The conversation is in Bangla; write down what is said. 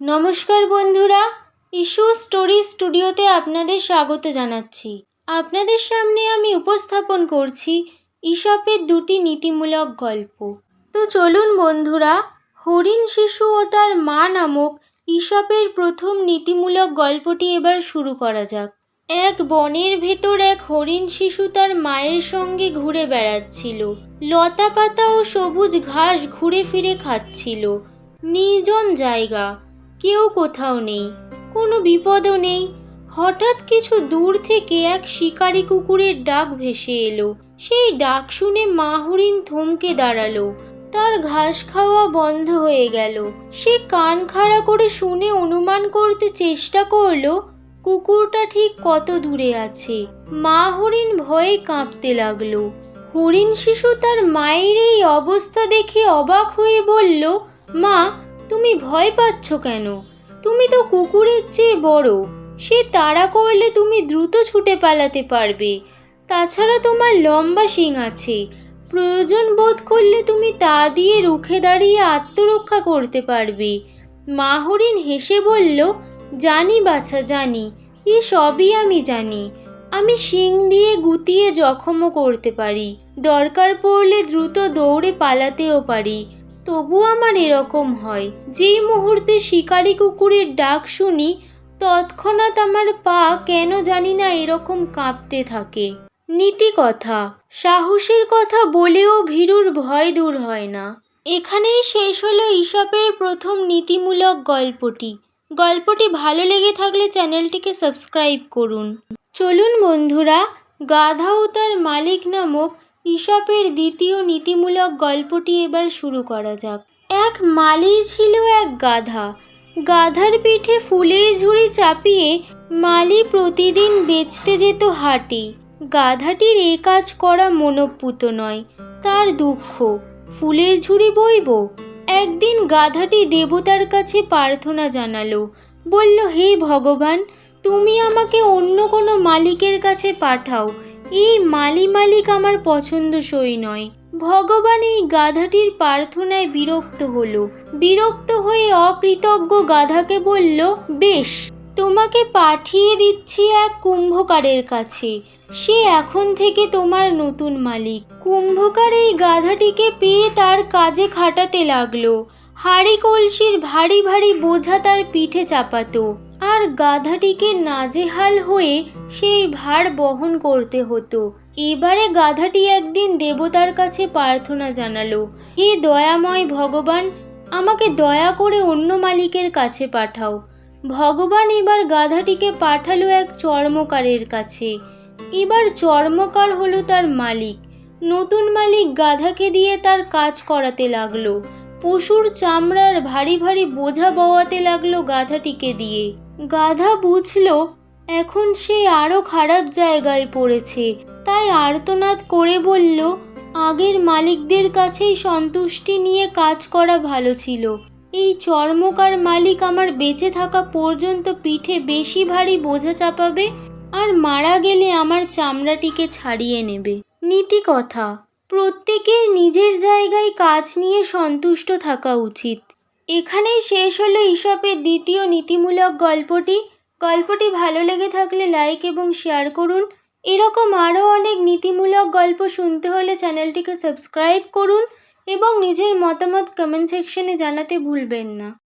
নমস্কার বন্ধুরা ইস্যু স্টোরি স্টুডিওতে আপনাদের স্বাগত জানাচ্ছি। আপনাদের সামনে আমি উপস্থাপন করছি ঈশপের দুটি নীতিমূলক গল্প। তো চলুন বন্ধুরা, হরিণ শিশু ও তার মা নামক ঈশপের প্রথম নীতিমূলক গল্পটি এবার শুরু করা যাক। এক বনের ভেতর এক হরিণ শিশু তার মায়ের সঙ্গে ঘুরে বেড়াচ্ছিল। লতা পাতা ও সবুজ ঘাস ঘুরে ফিরে খাচ্ছিল। নির্জন জায়গা। কেউ কোথাও নেই, কোনো বিপদও নেই। হঠাৎ কিছু দূর থেকে এক শিকারি কুকুরের ডাক ভেসে এলো। সেই ডাক শুনে মা হরিণ থমকে দাঁড়াল। তার ঘাস খাওয়া বন্ধ হয়ে গেল। সে কান খাড়া করে শুনে অনুমান করতে চেষ্টা করল, কুকুরটা ঠিক কত দূরে আছে? মা হরিণ ভয়ে কাঁপতে লাগল। হরিণ শিশু তার মায়ের এই অবস্থা দেখে অবাক হয়ে বলল, মা তুমি ভয় পাচ্ছ কেন? তুমি তো কুকুরের চেয়ে বড়। সে তাড়া করলে তুমি দ্রুত ছুটে পালাতে পারবে। তাছাড়া তোমার লম্বা শিং আছে। প্রয়োজন বোধ করলে তুমি তা দিয়ে রুখে দাঁড়িয়ে আত্মরক্ষা করতে পারবে। মা হরিণ হেসে বলল, জানি বাছা, জানি। এ সবই আমি জানি। আমি শিং দিয়ে গুতিয়ে জখমও করতে পারি। দরকার পড়লে দ্রুত দৌড়ে পালাতেও পারি। তবু আমার এরকম হয়। যেই মুহূর্তে শিকারি কুকুরের ডাক শুনি, তৎক্ষণাৎ আমার পা কেন জানি না এরকম কাঁপতে থাকে। নীতি কথা। সাহসের কথা বলেও ভীরুর ভয় দূর হয় না। এখানেই শেষ হলো ঈশপের প্রথম নীতিমূলক গল্পটি। গল্পটি ভালো লেগে থাকলে চ্যানেলটিকে সাবস্ক্রাইব করুন। চলুন বন্ধুরা গাধা ও তার মালিক নামক ঈশপের দ্বিতীয় নীতিমূলক গল্পটি এবার শুরু করা যাক। এক মালির ছিল এক গাধা। গাধার পিঠে ফুলের ঝুড়ি চাপিয়ে মালি প্রতিদিন বেচতে যেত হাটে। গাধাটির এ কাজ করা মনঃপুত নয়, তার দুঃখ। ফুলের ঝুড়ি বইব? একদিন গাধাটি দেবতার কাছে প্রার্থনা জানালো। বলল, হে ভগবান, তুমি আমাকে অন্য কোনো মালিকের কাছে পাঠাও। এই মালি মালিক আমার পছন্দসই নয়। ভগবান এই গাধাটির প্রার্থনায় বিরক্ত হলো। বিরক্ত হয়ে অকৃতজ্ঞ গাধাকে বলল, বেশ, তোমাকে পাঠিয়ে দিচ্ছি এক কুম্ভকারের কাছে। সে এখন থেকে তোমার নতুন মালিক। কুম্ভকার এই গাধাটিকে পেয়ে তার কাজে খাটাতে লাগল। হাড়ি কলসির ভারী ভারী বোঝা তার পিঠে চাপাতো। আর গাধাটিকে নাজেহাল হয়ে সেই ভার বহন করতে হতো। এবারে গাধাটি একদিন দেবতার কাছে প্রার্থনা জানালো, হে দয়াময় ভগবান, আমাকে দয়া করে অন্য মালিকের কাছে পাঠাও। ভগবান এবার গাধাটিকে পাঠালো এক চর্মকারের কাছে। এবার চর্মকার হলো তার মালিক। নতুন মালিক গাধাকে দিয়ে তার কাজ করাতে লাগল। পশুর চামড়ার ভারী ভারী বোঝা বওয়াতে লাগল গাধাটিকে দিয়ে। গাধা বুঝলো, এখন সে আরও খারাপ জায়গায় পড়েছে। তাই আর্তনাদ করে বলল, আগের মালিকদের কাছেই সন্তুষ্টি নিয়ে কাজ করা ভালো ছিল। এই চর্মকার মালিক আমার বেঁচে থাকা পর্যন্ত পিঠে বেশি ভারী বোঝা চাপাবে আর মারা গেলে আমার চামড়াটিকে ছাড়িয়ে নেবে। নীতি কথা, প্রত্যেকের নিজের জায়গায় কাজ নিয়ে সন্তুষ্ট থাকা উচিত। এখানেই শেষ হলো ঈশপের দ্বিতীয় নীতিমূলক গল্পটি। গল্পটি ভালো লেগে থাকলে লাইক এবং শেয়ার করুন। এরকম আরও অনেক নীতিমূলক গল্প শুনতে হলে চ্যানেলটিকে সাবস্ক্রাইব করুন এবং নিজের মতামত কমেন্ট সেকশনে জানাতে ভুলবেন না।